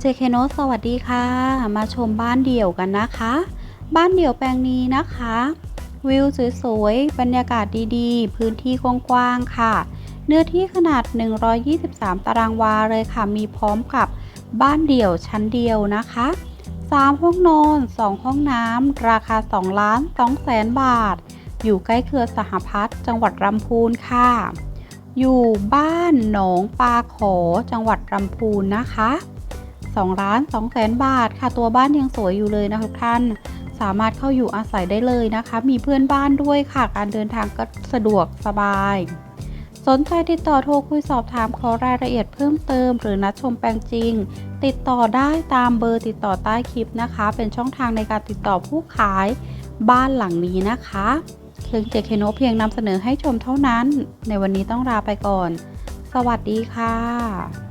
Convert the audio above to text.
เจเคโนสวัสดีค่ะ มาชมบ้านเดี่ยวกันนะคะ บ้านเดี่ยวแปลงนี้นะคะ วิวสวยๆ บรรยากาศดีๆ พื้นที่กว้างๆค่ะ เนื้อที่ขนาด 123 ตารางวาเลยค่ะ มีพร้อมกับบ้านเดี่ยวชั้นเดียวนะคะ 3 ห้องนอน 2 ห้องน้ำ ราคา 2 ล้าน2แสนบาท อยู่ใกล้เขือสหพัฒน์จังหวัดลำพูนค่ะ อยู่บ้านหนองปลาขอจังหวัดลำพูนนะคะ 2ล้าน2แสนบาท ค่ะตัวบ้านยังสวยอยู่เลยนะทุกท่าน สามารถเข้าอยู่อาศัยได้เลยนะคะ มีเพื่อนบ้านด้วยค่ะ การเดินทางก็สะดวกสบาย สนใจติดต่อโทรคุยสอบถามขอรายละเอียดเพิ่มเติม หรือนัดชมแปลงจริง ติดต่อได้ตามเบอร์ติดต่อใต้คลิปนะคะ เป็นช่องทางในการติดต่อผู้ขายบ้านหลังนี้นะคะเครื่งเจเคโนเพียงนำเสนอให้ชมเท่านั้น ในวันนี้ต้องลาไปก่อน สวัสดีค่ะ